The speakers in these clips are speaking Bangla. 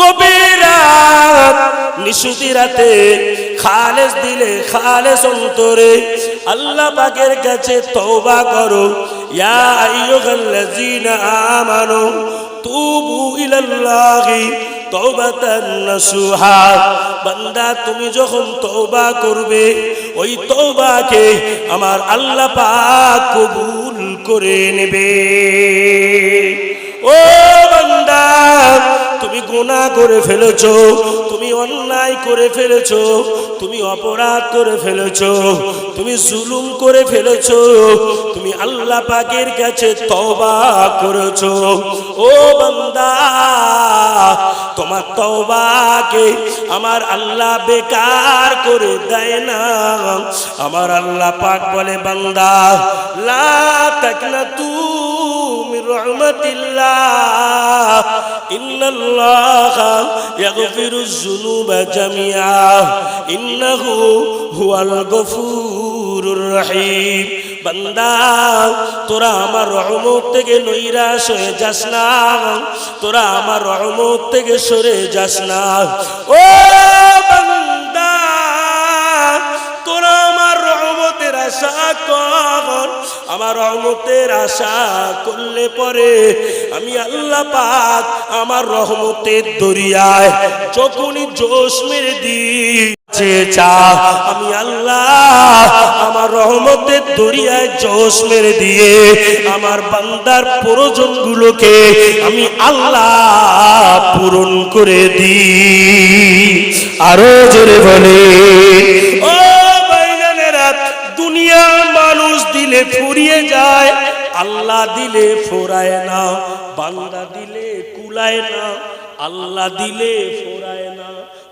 গভীর রাত খালেস দিলে খালেস অন্তরে, আল্লাহ পাকের কাছে তওবা করো। ইয়া আইয়ুহাল্লাযীনা আমানু তুবু ইলাল্লাহি তওবাতান নাসুহা। বান্দা, তুমি যখন তওবা করবে, ওই তওবাকে আমার আল্লাহ পাক কবুল করে নেবে। ও বান্দা তুমি গুনাহ করে ফেলেছো, তুমি অন্যায় করে ফেলেছো, তুমি অপরাধ করে ফেলেছো, তুমি জুলুম করে ফেলেছো, তুমি আল্লাহ পাকের কাছে তওবা করেছ। ও বান্দা, তোমার তওবাকে আমার আল্লাহ বেকার করে দেয় না। আমার আল্লাহ পাক বলে, বান্দা, লা তাকনাতু মির রাহমাতিল্লাহ ইন্নাল্লাহ ইয়াগফিরুজ যুনুবা জামিআ ইন্নাহু হুয়াল গফুরুর রহিম বান্দা, তোরা আমার রহমত থেকে নৈরাশ হয়ে যাস না। তোরা আমার রহমত থেকে সরে যাস না। ও বান্দা, তোরা আমার রহমতের আশা আমার রহমতের আশা করলে পরে আমি আল্লাহ পাক আমার রহমতের দরিয়ায় যখনই জোশ মেরে দিই আমি আল্লাহ আমার রহমতের দরিয়ায় জোশ মেরে দিয়ে আমার বান্দার প্রয়োজনগুলোকে আমি আল্লাহ পূরণ করে দিই। আরও জোরে বলে দিলে ফুরিয়ে যায়, আল্লাহ দিলে ফোরায় না বান্দা দিলে কুলায় না আল্লাহ দিলে ফোরায় না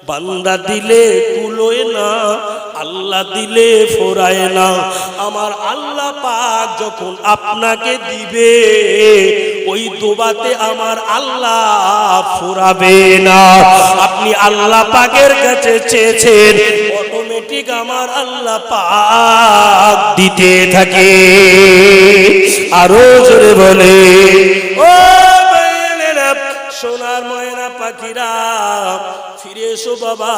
বান্দা দিলে কুলোয় না আল্লাহ দিলে ফোরায় না আমার আল্লাহ পাক যখন আপনাকে দিবে, ওই দোবাতে আমার আল্লাহ ফোরাবে না। আপনি আল্লাহ পাকের কাছে চেয়েছেন অটোমেটিক আমার আল্লাহ পাক দিতে থাকে। আরও জোরে বলে ও সোনার ময়না পাখিরা এসো বাবা।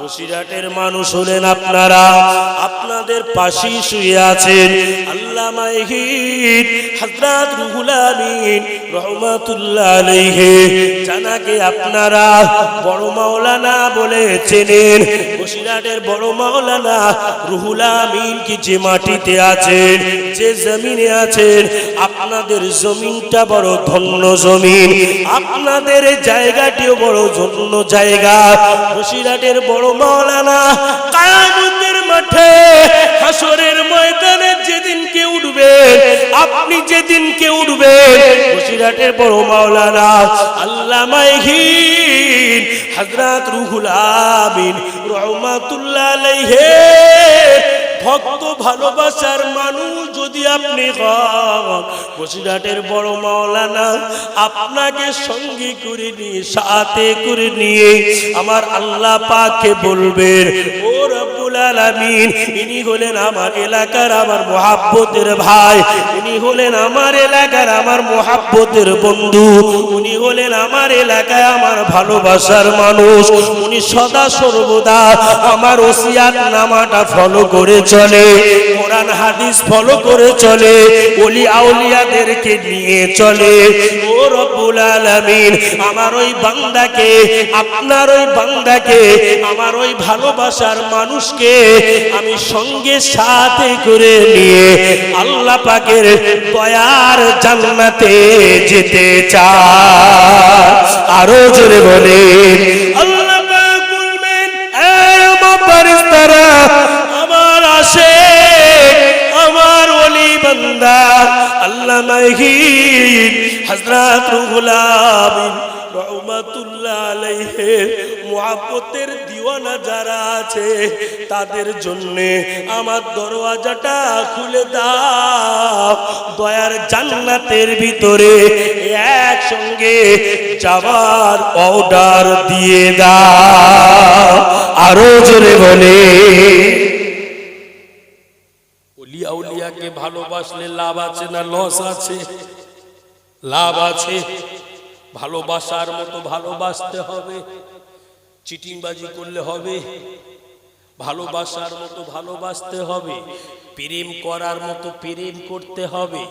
বসিরহাটের মানুষ হলেন আপনারা। আপনাদের পাশেই শুয়ে আছেন আল্লাহ আপনারা বড় মাওলানা বলে চেনেন। বড় মাওলানা কি যে মাটিতে আছেন, যে জমিনে আছেন, আপনাদের জমিনটা বড় ধন্য জমিন। আপনাদের জায়গাটিও বড় ধন্য জায়গা। বসিরহাটের বড় মাওলানা কায়ামতের মাঠে হাসরের ময়দানে যেদিন কে উঠবেন আপনি যেদিন কে উঠবেন বসিরহাটের বড় মাওলানা আল্লাহ মাইহিন হযরত রুহুল আমিন রহমাতুল্লাহ আলাইহি, ভক্ত ভালোবাসার মানুষ যদি আপনি বসিরহাটের বড় মাওলানা আপনাকে সঙ্গী করে নিয়ে, সাথে করে নিয়ে আমার আল্লাহ পাকে বলবেন ও রব্বুল আলামিন, ইনি হলেন আমার এলাকার আমার মহাব্বতের ভাই উনি হলেন আমার এলাকার আমার মহাব্বতের বন্ধু, উনি হলেন আমার এলাকায় আমার ভালোবাসার মানুষ, উনি সদা সর্বদা আমার ওসিয়াত নামাটা ফলো করে চলে, কোরআন হাদিস ফলো করে চলে, ওলি আউলিয়াদেরকে নিয়ে চলে। ও রব্বুল আলামিন, আমার ওই বান্দাকে, আপনার ওই বান্দাকে, আমার ওই ভালোবাসার মানুষকে আমি সঙ্গে সাথে করে নিয়ে আল্লাহ পাকের দয়ার জান্নাতে যেতে চাই। আরও জোরে বলে আল্লাহ বান্দা, আল্লাহ হযরত রুহুল আমিন, রহমাতুল্লাহ আলাইহি, মুহাব্বতের দিওয়ানা যারা আছে, তাদের জন্য আমার দরওয়াজাটা খুলে দাও। দয়ার জান্নাতের ভিতরে একসঙ্গে যাওয়ার অর্ডার দিয়ে দাও। আরও জোরে বলে। উলিয়াকে ভালোবাসলে লাভ আছে না লস আছে? লাভ আছে। ভালোবাসার মতো ভালোবাসতে হবে। চিটিংবাজি করলে হবে। ভালোবাসার মতো ভালোবাসতে হবে। প্রেম করার মতো প্রেম করতে হবে।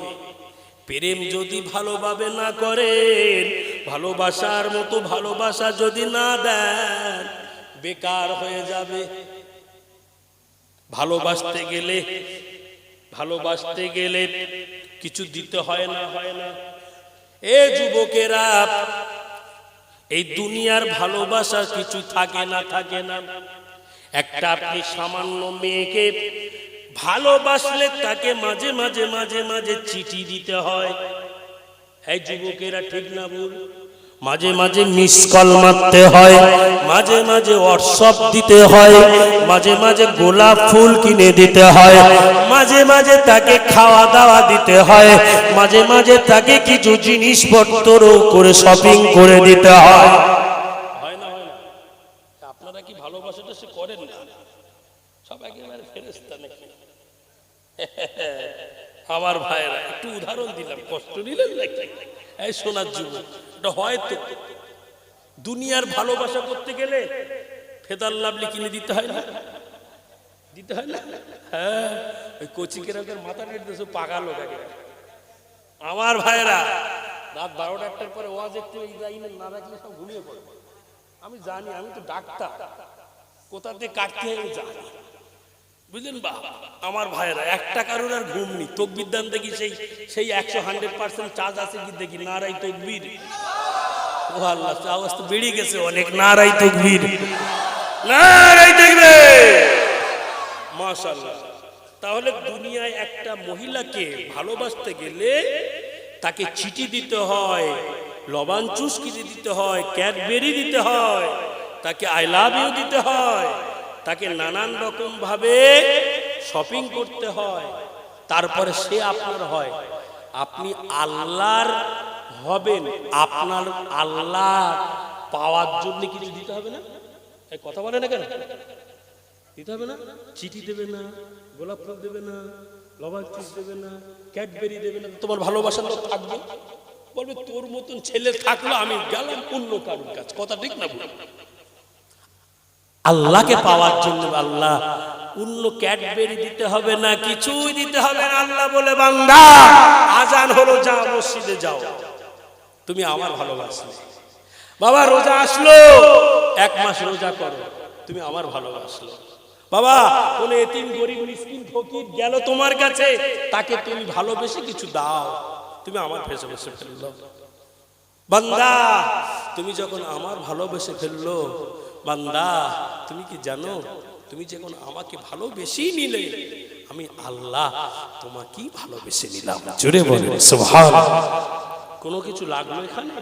প্রেম যদি ভালোভাবে না করেন, ভালোবাসার মতো ভালোবাসা যদি না দেন, বেকার হয়ে যাবে। ভালোবাসতে গেলে ভালোবাসতে গেলে কিছু দিতে হয় না। হয় না। এ যুবকেরা এই দুনিয়ার ভালোবাসা কিছু থাকে না থাকে না। একটা আপনি সামান্য মেয়েকে ভালোবাসলে তাকে মাঝে মাঝে মাঝে মাঝে চিঠি দিতে হয়। এই যুবকেরা ঠিক না ভুল? মাঝে মাঝে মিস কল মারতে হয়, মাঝে মাঝে হোয়াটসঅ্যাপ দিতে হয়, মাঝে মাঝে গোলাপ ফুল কিনে দিতে হয়, মাঝে মাঝে তাকে খাওয়া দাওয়া দিতে হয়, মাঝে মাঝে তাকে কিছু জিনিসপত্র করে শপিং করে দিতে হয়। আমার ভাইরা একটু উদাহরণ দিলাম, কষ্ট নিলেন নাকি? এই সোনার যুগ, এটা হয়তো দুনিয়ার ভালোবাসা করতে গেলে ফেদার লাভলি কিনে দিতে হয় না। দিতে হয় না? হ্যাঁ ওই কচি কেরাকের মাথা নেট দেশে পাকা লোক আমার ভাইরা রাত বারোটা একটার পরে ওয়াজ একটু যাই না রাখলে সব ঘুমিয়ে পড়ে। আমি জানি, আমি তো ডাক্তার। কোথা দিয়ে কাটতে জানি বুঝলেন বা? আমার ভাইয়েরা, একটা কারোর আর ঘুম নেই। তকবির দেখি সেই সেই একশো হান্ড্রেড পার্সেন্ট চার্জ আছে কি দেখি? নারাই তকবির। ও আল্লাহ আওয়াজ তো বেড়ে গেছে অনেক। নারাই তকবির। নারাই দেখবে মাশাল্লাহ তাহলে দুনিয়ায় একটা মহিলাকে ভালোবাসতে গেলে তাকে চিঠি দিতে হয়, লবণ চুস্কিতে দিতে হয়, ক্যাডবেরি দিতে হয়, তাকে আই লাভ ইউ দিতে হয়। তাকে নানান রকম ভাবে শপিং করতে হয়, তারপরে সে আপনার হয়। আপনি আল্লাহর হবেন, আপনার আল্লাহ পাওয়ার জন্য কিছু দিতে হবে না? কথা বলে না কেন? দিতে হবে না? চিঠি দেবে না, গোলাপ ফুল দেবে না, লবার চিজ দেবে না, ক্যাডবেরি দেবে না, তোমার ভালোবাসার লোক থাকবে। বলবে, তোর মতন ছেলে থাকল আমি গেলাম অন্য কারোর কাছে। কথা ঠিক না বল আল্লাহকে পাওয়ার জন্য আল্লাহ অন্য ক্যাডবেরি দিতে হবে না, কিছুই দিতে হবে না, আল্লাহ বলে, বান্দা, আজান হলো যাও মসজিদে যাও। তুমি আমার ভালোবাসলে। বাবা, রোজা আসলো, এক মাস রোজা করো, তুমি আমার ভালোবাসলো। বাবা, কোন এতিম, গরিব, মিসকিন, ফকির গেল তোমার কাছে, তাকে তুমি ভালোবেসে কিছু দাও, তুমি আমার ভেসে ভেসে ফেলল। বান্দা, তুমি যখন আমার ভালোবেসে ফেলল বান্দা তুমি কি জানো? তুমি যখন আমাকে ভালোবেসেই নিলে আমি আল্লাহ তোমাকেই ভালোবেসে নিলাম। জোরে বলে সুবহান কোনো কিছু লাগল এখানে?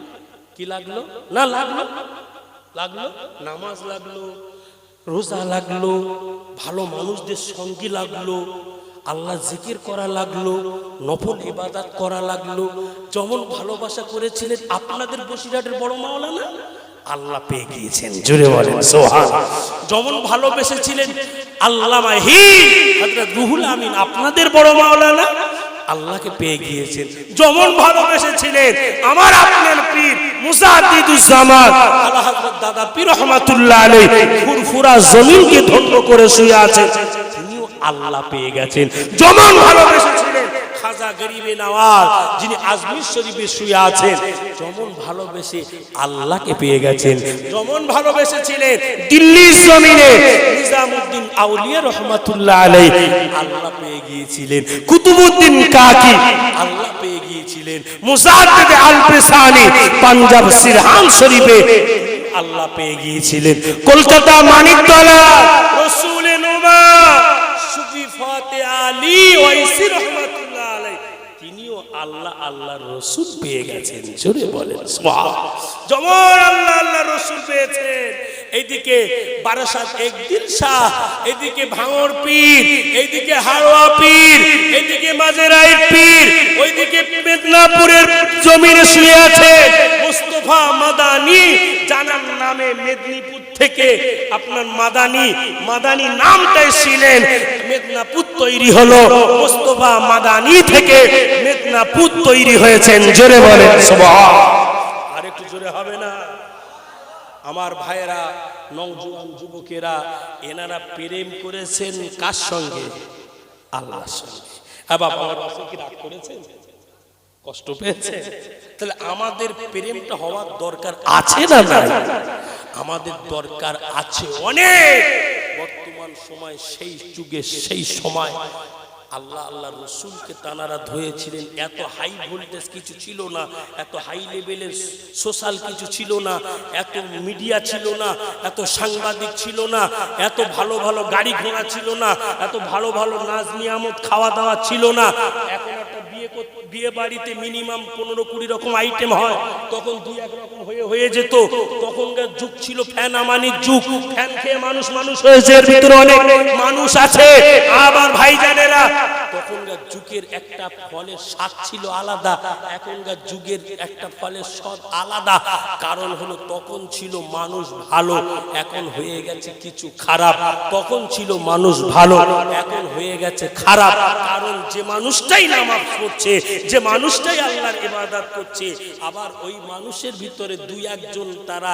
কি লাগল? না লাগল। লাগল? নামাজ লাগল রোজা লাগল ভালো মানুষদের সঙ্গী লাগল আল্লাহ জিকির করা লাগল নফল ইবাদাত করা লাগল যেমন ভালোবাসা করেছিলেন আপনাদের বসিরহাটের বড় মাওলানা আল্লাহ পেয়ে গিয়েছেন। জুড়ে বলেন, সোহান। যেমন ভালোবেসেছিলেন আল্লামা হি হযরত রুহুল আমিন, আপনাদের বড় মাওলানা, আল্লাহকে পেয়ে গিয়েছেন। যেমন ভালোবেসেছিলেন আমার আপনার পীর আল্লাহ দাদা ফুরফুরা জমিনকে ধন্য করে শুয়ে আল্লাহ পেয়ে গেছেন। যেমন ভালোবেসেছিলেন খাজা গরিবে নওয়াজ যিনি আজমির শরীফে শুয়ে আছেন, যেমন ভালোবেসে আল্লাহকে পেয়ে গেছেন, যেমন ভালোবেসেছিলেন দিল্লির জমিনে নিজামউদ্দিন আউলিয়া রহমাতুল্লাহ আলাইহি, আল্লাহ পেয়ে গিয়েছিলেন। কুতুবউদ্দিন কাকি, আল্লাহ পেয়ে গিয়েছিলেন। মুজাদ্দিদ আল পাঞ্জাব সিরহান শরীফে আল্লাহ পেয়ে গিয়েছিলেন। কলকাতা মানিকতলা রসুলে নোমা, সুফি ফাতে আলী ওয়াইসি আল্লাহ আল্লাহ রসুল পেয়ে গেছেন। জোরে বলেন যেমন আল্লাহ। আল্লাহ রসুল পেয়েছেন। এইদিকে বারাসাত একদিন শাহ, এইদিকে ভাঙর পীর, এইদিকে হাড়োয়া পীর, এইদিকে মাজেরাই পীর, ওইদিকে মেদিনীপুরের জমিনে শুয়ে আছে মুস্তফা মাদানি। জানার নামে মেদিনীপুর থেকে আপনার মাদানি মাদানি নামটাই ছিলেন মেদিনীপুর তৈরি হলো মুস্তফা মাদানি থেকে মেদিনীপুর তৈরি হয়েছেন, জোরে বলেন, সুবহান। আরেকটু জোরে হবে না? আমার ভাইয়েরা, নওজোয়ান যুবকেরা, এনারা প্রেম করেছেন কার সঙ্গে? করেছেন? কষ্ট পেয়েছে? তাহলে আমাদের প্রেমটা হওয়ার দরকার আছে না আমাদের দরকার আছে অনেক। বর্তমান সময়, সেই যুগে, সেই সময় আল্লাহ আল্লাহ রসুলকে তানারা ধুয়েছিলেন। এত হাই ভোল্টেজ কিছু ছিল না, এত হাই লেভেলের সোশ্যাল কিছু ছিল না, এত মিডিয়া ছিল না, এত সাংবাদিক ছিল না, এত ভালো ভালো গাড়ি ঘোড়া ছিল না, এত ভালো ভালো নাজ নিয়ামত খাওয়া দাওয়া ছিল না। এখন বিয়ে বাড়িতে মিনিমাম পনেরো কুড়ি রকম আইটেম হয়। তখন দুই এক রকম হয়ে হয়ে যেত। তখনকার যুগ ছিল ফ্যান আমানির যুগ। ফ্যান খেয়ে মানুষ মানুষ হয়েছে, এর ভিতরে অনেক মানুষ আছে। আবার ভাইজানেরা তখনকার যুগের একটা ফলের স্বাদ ছিল আলাদা, এখনকার যুগের একটা ফলের স্বাদ আলাদা। কারণ হলো তখন ছিল মানুষ ভালো, এখন হয়ে গেছে কিছু খারাপ। তখন ছিল মানুষ ভালো, এখন হয়ে গেছে খারাপ। কারণ যে মানুষটাই নামাজ পড়ছে, যে মানুষটাই আল্লাহর ইবাদত করছে, আবার ওই মানুষের ভিতরে দুই একজন তারা,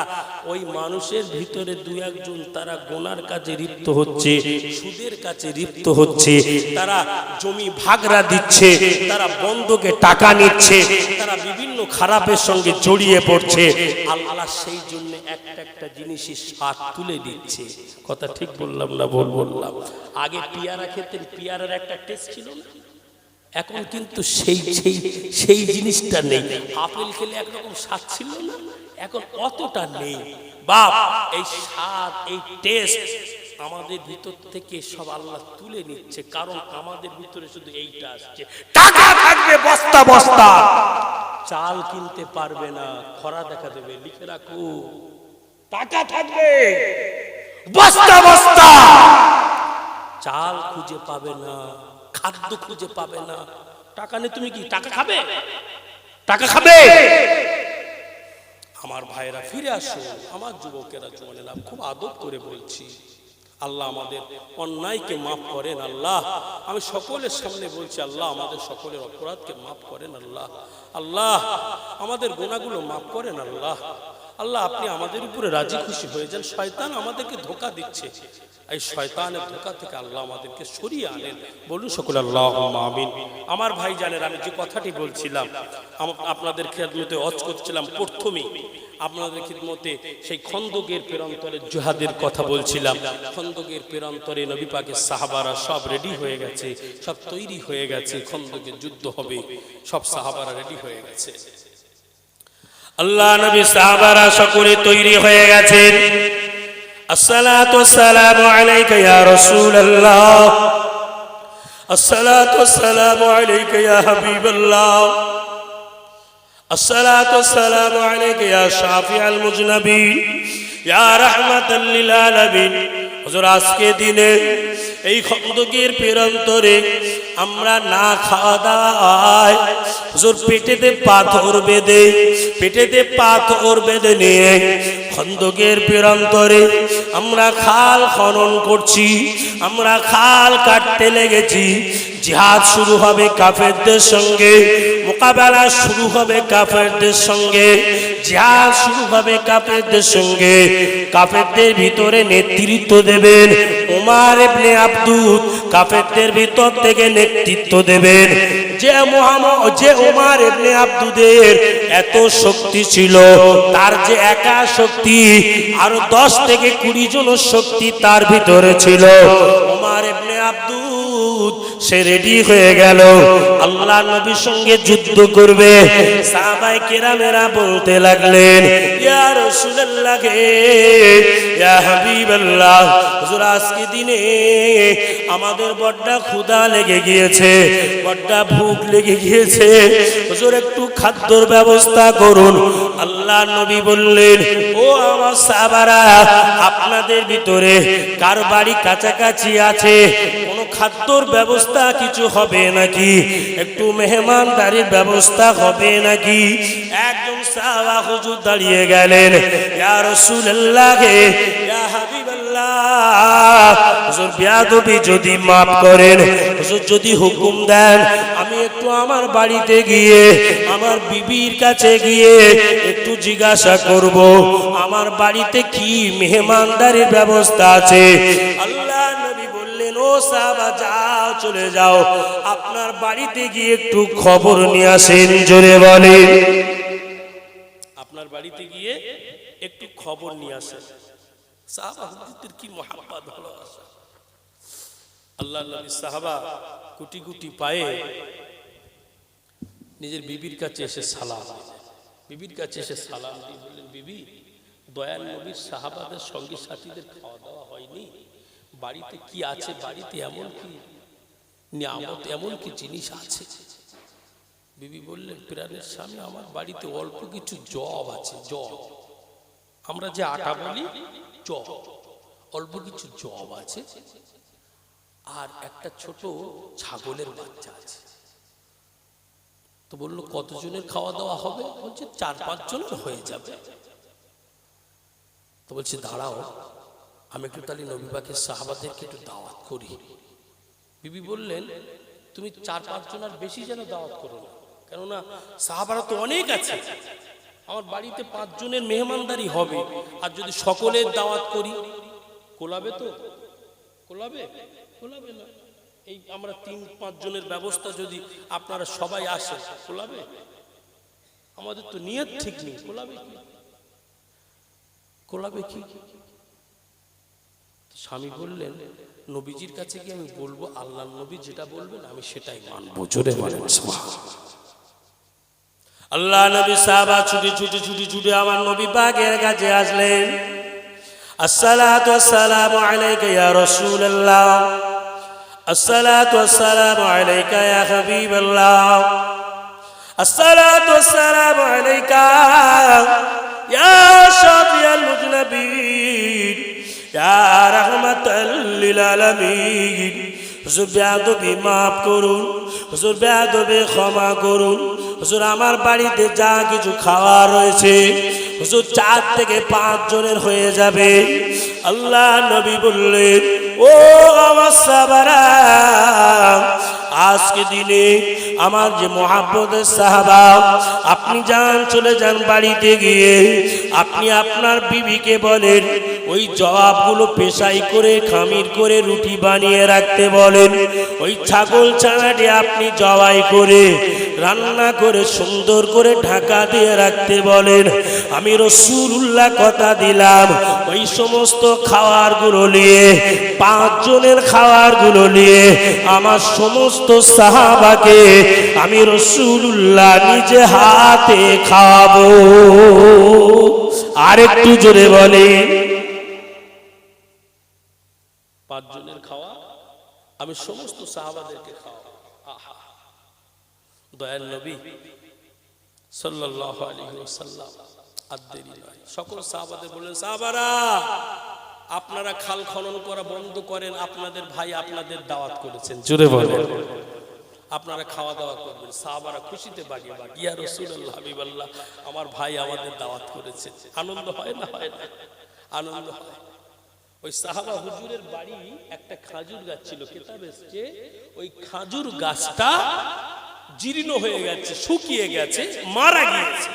ওই মানুষের ভিতরে দুই একজন তারা গোনার কাজে লিপ্ত হচ্ছে, সুদের কাছে লিপ্ত হচ্ছে। তারা জমি ভাগরা দিচ্ছে, তারা বন্ধকে টাকা নিচ্ছে, তারা বিভিন্ন খারাপের সঙ্গে জড়িয়ে পড়ছে। আল্লাহ সেই জন্য একটা একটা জিনিসের স্বাদ তুলে দিচ্ছে। কথা ঠিক বললাম না বল বললাম? আগে পিয়ারা খেতেন, পিয়ারার একটা টেস্ট ছিল না। এখন কিন্তু সেই সেই সেই জিনিসটা নেই। আপেল খেলে একরকম স্বাদ ছিল না। এখন অতটা নেই। বাপ, এই স্বাদ, এই টেস্ট আমাদের ভিতর থেকে সব আল্লাহ তুলে নিচ্ছে কারণ আমাদের ভিতরে শুধু এইটা আসছে। টাকা থাকবে বস্তা বস্তা। চাল কিনতে পারবে না খরা দেখা দেবে লিখে রাখো। টাকা থাকবে। বস্তা বস্তা চাল খুঁজে পাবে না খাদ্য খুঁজে পাবে না। টাকা নেই তুমি কি টাকা খাবে? টাকা খাবে? আমার ভাইরা ফিরে আসো। আমার যুবকেরা জোয়ানেরা খুব আদব করে বলছি। আল্লাহ আমাদের অন্যায়কে মাফ করেন আল্লাহ। আমি সকলের সামনে বলছি, আল্লাহ আমাদের সকলের অপরাধকে মাফ করেন আল্লাহ। আল্লাহ আমাদের গোনাগুলো মাফ করেন আল্লাহ। আল্লাহ, আপনি আমাদের উপরে রাজি খুশি হয়ে যান। শয়তান আমাদেরকে ধোকা দিচ্ছে। এই শয়তানের ধোকা থেকে আল্লাহ আমাদেরকে সরিয়ে আনেন। বলুন সকলে আল্লাহ আমিন। আমার ভাই জানেন আমি যে কথাটি বলছিলাম আপনাদের খেদমতে অজ করছিলাম প্রথমেই। আপনাদের খিদমতে সেই খন্দকের পেরন্তরে জুহাদের কথা বলছিলাম। খন্দকের পেরন্তরে নবী পাকের সাহাবারা সব রেডি হয়ে গেছে সব তৈরি হয়ে গেছে খন্দকের যুদ্ধ হবে সব সাহাবারা রেডি হয়ে গেছে। আল্লাহ নবী সাহাবারা সকলে তৈরি হয়ে গেছেন। الصلاة والسلام عليك يا رسول الله الصلاة والسلام عليك يا حبيب الله الصلاة والسلام عليك يا شافع المذنبين يا رحمة للعالمين হুজুর আজকে দিনে এই খন্দকের পেরন্তরে আমরা না খাওয়া দাওয়ায় হুজুর পেটেতে পাথর বেঁধে, পেটেতে পাথর বেঁধে নিয়ে খন্দকের পেরন্তরে আমরা খাল খনন করছি, আমরা খাল কাটতে লেগেছি জিহাদ শুরু হবে কাফেরদের সঙ্গে, মোকাবেলা শুরু হবে কাফেরদের সঙ্গে, জিহাদ শুরু হবে কাফেরদের সঙ্গে। কাফেরদের ভিতরে নেতৃত্ব দেবেন ওমার ইবনে আব্দুদ কাফেরদের ভিতর থেকে নেতৃত্ব দেবেন। যে মোহাম্মদ, যে ওমার ইবনে আব্দুদের এত শক্তি ছিল, তার যে একা শক্তি, আরও দশ থেকে কুড়ি জন শক্তি তার ভিতরে ছিল। উমার ইবনে আব্দুদ সে রেডি হয়ে গেল। আল্লাহ নবীর সঙ্গে যুদ্ধ করবে। সাহাবাই কেরামেরা বলতে লাগলেন, ইয়া রাসূলুল্লাহ ইয়া হাবিবাল্লাহ, হুজুর আজকে দিনে আমাদের বড্ডা ক্ষুধা লেগে গিয়েছে, বড্ডা ভুখ লেগে গিয়েছে। হুজুর একটু খাদ্যর ব্যবস্থা করুন। আল্লাহ নবী বললেন, ও আমার সাহাবারা, আপনাদের ভিতরে কার বাড়ি কাছাকাছি আছে? খাদ্যর ব্যবস্থা কিছু হবে নাকি? একটু মেহমানদারির ব্যবস্থা হবে নাকি? একজন সাহাবা হুজুর দাঁড়িয়ে গেলেন। ইয়া রাসূলুল্লাহ হে ইয়া হাবিবাল্লাহ, হুজুর বিয়াদবি যদি মাফ করেন, হুজুর যদি হুকুম দেন, আমি একটু আমার বাড়িতে গিয়ে, আমার বিবির কাছে গিয়ে একটু জিজ্ঞাসা করব, আমার বাড়িতে কি মেহমানদারির ব্যবস্থা আছে? আল্লাহ নবী বললেন, ও সাহাবা, যাও, চলে যাও। আপনার বাড়িতে গিয়ে একটু খবর নিয়ে আসেন, জোরে বলেন। আপনার বাড়িতে গিয়ে একটু খবর নিয়ে আসেন। সাহাবা, হুজুরদের কি নবী সাহাবা কুটি কুটি পায়ে নিজের বিবির কাছে এসে সালাম বিবির কাছে এসে সালাম দিয়ে বললেন, বিবি, দয়াল নবীর সাহাবাদের সঙ্গী সাথীদের খাওয়া দাওয়া হয়নি? বাড়িতে কি আছে, বাড়িতে এমন কি? নিয়ামত এমন কি জিনিস আছে? বিবি বললেন প্রাণের স্বামী, আমার বাড়িতে অল্প কিছু জব আছে, জব। আমরা যে আটা বলি, জব। অল্প কিছু জব আছে, আর একটা ছোট ছাগলের বাচ্চা আছে। তো বলল, কতজনের খাওয়া দাওয়া হবে? বলছে, চার পাঁচ জনের হয়ে যাবে। তো বলছে, দাঁড়াও আমি একটু তাহলে নবীবাকের সাহাবাদেরকে একটু দাওয়াত করি। বিবি বললেন, তুমি চার, পাঁচ জন আর বেশি যেন দাওয়াত করো না। কেননা সাহাবারা তো অনেক আছে। আমার বাড়িতে পাঁচ জনের মেহমানদারি হবে। আর যদি সকলের দাওয়াত করি, কোলাবে তো? কোলাবে? কোলাবে না। এই আমরা তিন, পাঁচ জনের ব্যবস্থা যদি আপনারা সবাই আসেন, কোলাবে? আমাদের তো নিয়ত ঠিক নেই। কোলাবে কি? কোলাবে কি? স্বামী বললেন নবীজির কাছে কি আমি বলব আল্লাহ নবী যেটা বলবেন আমি সেটাই মানবো। জোরে বলেন আল্লাহ। নবী সাহাবা ছুটি ছুটি ছুটি ছুটি আমার নবী বাগের কাছে আসলেন। আসসালাতু আসসালামু আলাইকা ইয়া রাসূলুল্লাহ। আসসালাতু আসসালামু আলাইকা ইয়া হাবিবাল্লাহ। আসসালাতু আসসালামু আলাইকা ইয়া শাফিয়াল মুজনাবিন। হুজুর বেয়াদবি মাফ করুন, হুজুর বেয়াদবি ক্ষমা করুন। হুজুর আমার বাড়িতে যা কিছু খাওয়া রয়েছে, হুজুর চার থেকে পাঁচ জনের হয়ে যাবে। আল্লাহ নবী বললেন, ও আমার সাবারা আজকে দিনে আমার যে মহাব্বতের সাহাবা, আপনি যান চলে যান বাড়িতে গিয়ে, আপনি আপনার বিবিকে বলেন ওই জবাবগুলো পেশাই করে, খামির করে রুটি বানিয়ে রাখতে বলেন। ওই ছাগল ছানাটি আপনি জবাই করে, রান্না করে, সুন্দর করে ঢাকা দিয়ে রাখতে বলেন। আমি রসুল্লাহ কথা দিলাম, ওই সমস্ত খাওয়ারগুলো নিয়ে, পাঁচজনের খাওয়ারগুলো নিয়ে, আমার সমস্ত সাহাবাকে আমি রসুল্লাহ নিজে হাতে খাওয়াবো। আরেকটু জোরে বলে পাঁচজনের খাওয়া আমি সমস্ত সাহাবাদেরকে খাওয়াবো। আহা। দয়াল নবী সাল্লাল্লাহু আলাইহি সকল সাহাবাদের বললেন, সাহাবারা, আপনারা খাল খনন করা বন্ধ করেন, আপনাদের ভাই আপনাদের দাওয়াত করেছেন। জোরে বলেন। আপনারা খাওয়া দাওয়া করবেন। সাহাবারা খুশিতে বাগিয়ে বাগিয়ে রাসূলুল্লাহ, হাবিবাল্লাহ, আমার ভাই আমাদের দাওয়াত করেছে। আনন্দ হয় না হয় না? আনন্দ হয়। ওই সাহাবা হুজুরের বাড়ি একটা খাজুর গাছ ছিল, কেতাব এসছে, ওই খাজুর গাছটা জীর্ণ হয়ে গেছে, শুকিয়ে গেছে, মারা গিয়েছে।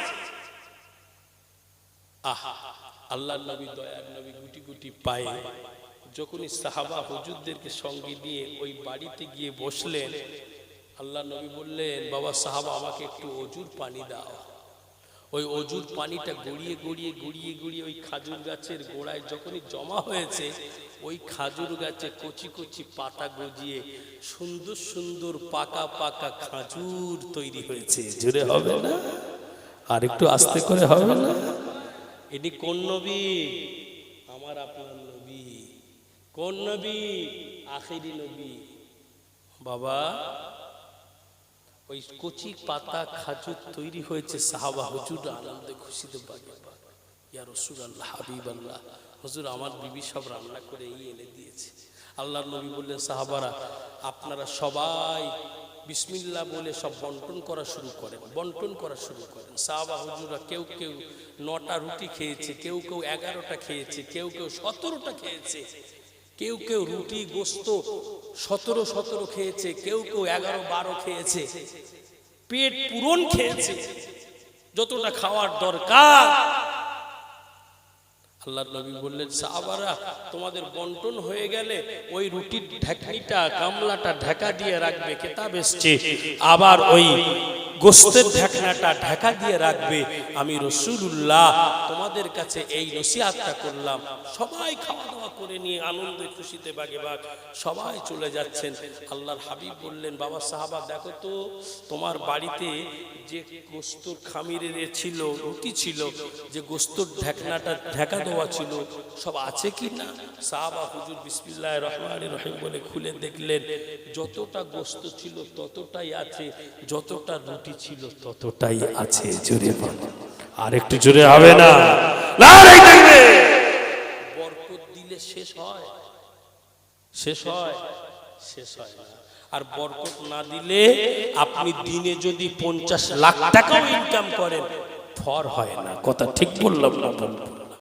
আল্লাহ নবী, দয়ার নবী গুটি গুটি পায়ে যখনই সাহাবা হুজুরদেরকে সঙ্গে নিয়ে ওই বাড়িতে গিয়ে বসলেন আল্লাহ নবী বললেন, বাবা সাহাবা আমাকে একটু অজুর পানি দাও। ওই অজুর পানিটা গড়িয়ে গড়িয়ে গড়িয়ে গড়িয়ে ওই খাজুর গাছের গোড়ায় যখনই জমা হয়েছে ওই খাজুর গাছে কচি কচি পাতা গজিয়ে সুন্দর সুন্দর পাকা পাকা খাজুর তৈরি হয়েছে। জুড়ে হবে না? আর একটু আস্তে করে হবে না? এটি কোন নবী? আমার আপনার নবী। কোন নবী? আখেরি নবী। বাবা ওই কচি পাতা খাজুর তৈরি হয়েছে, সাহাবা হুজুর আনন্দে খুশিতে বাগে ইয়া রসুল আল্লাহ হাবিব আল্লাহ হুজুর আমার বিবি সব রান্না করে এই এনে দিয়েছে। আল্লাহর নবী বললেন, সাহাবারা, আপনারা সবাই বিসমিল্লা বলে সব বন্টন করা শুরু করেন, বন্টন করা শুরু করেন। সাহাবা হুজুরা কেউ কেউ নটা রুটি খেয়েছে, কেউ কেউ এগারোটা খেয়েছে, কেউ কেউ সতেরোটা খেয়েছে। কেউ কেউ রুটি গোস্ত সতেরো সতেরো খেয়েছে, কেউ কেউ এগারো বারো খেয়েছে। পেট পূরণ খেয়েছে। যতটা খাওয়ার দরকার। আল্লাহ নবী বললেন, সাহাবারা, তোমাদের বন্টন হয়ে গেলে ওই রুটির ঢাকনিটা, গামলাটা ঢাকা দিয়ে রাখবে কেতাব এসছে। আবার ওই গোস্তের ঢাকনাটা ঢাকা দিয়ে রাখবে। আমি রসুল্লাহ তোমাদের কাছে এই নসিহাতটা করলাম। সবাই খাওয়া দাওয়া করে নিয়ে আনন্দে খুশিতে বাগে বাগ। সবাই চলে যাচ্ছেন। আল্লাহর হাবিব বললেন, বাবা সাহাবা, দেখো তো, তোমার বাড়িতে যে গোস্তর খামিরের এ ছিল, রুটি ছিল, যে গোস্তর ঢাকনাটা ঢাকা দেওয়া ছিল, সব আছে কি না? সাহাবা হুজুর বিসমিল্লাহ রহমান রহিম বলে খুলে দেখলেন, যতটা গোস্ত ছিল ততটাই আছে, যতটা রুটি ছিল ততটাই আছে জোরে বল। আর একটু জোরে হবে না। বরকত দিলে শেষ হয়। শেষ হয়? শেষ হয় না। আর বরকত না দিলে আপনি দিনে যদি পঞ্চাশ লাখ টাকাও ইনকাম করেন ফর হয় না। কথা ঠিক বললাম না